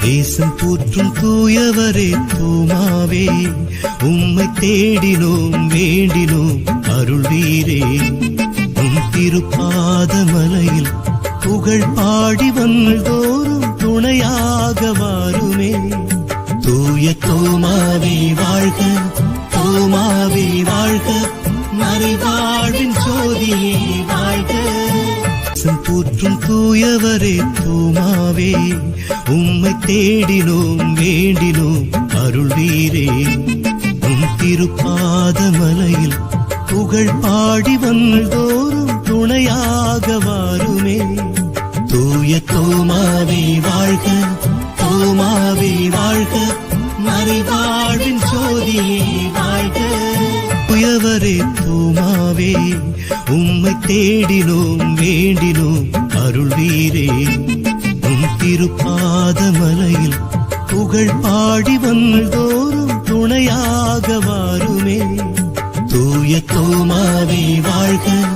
தேசம் போற்றும் தூயவரே தூமாவே உம்மை தேடினோம் வேண்டினோம் அருள்வீரே. உம் திருப்பாத மலையில் புகழ் பாடி வந்தோறும் துணையாக வாருமே தூய தோமாவே தேசம் போற்றும் தூயவரே தூமாவே. உம்மை தேடினோம் வேண்டினோம் அருள்வீரே உம் திருப்பாத மலையில் புகழ் பாடி வந்தோறும் துணையாக வாருமே. தூய தோமாவே வாழ்க தோமாவே வாழ்க. மறைவாழ்வின் சோதியே வாழ்க. உயவரே தூமாவே உம்மை தேடினோம் வேண்டினோம் அருள்வீரே. உம் திருப்பாத மலையில் புகழ் பாடி வந்தோறும் துணையாக வாருமே. தூய தோமாவே வாழ்க.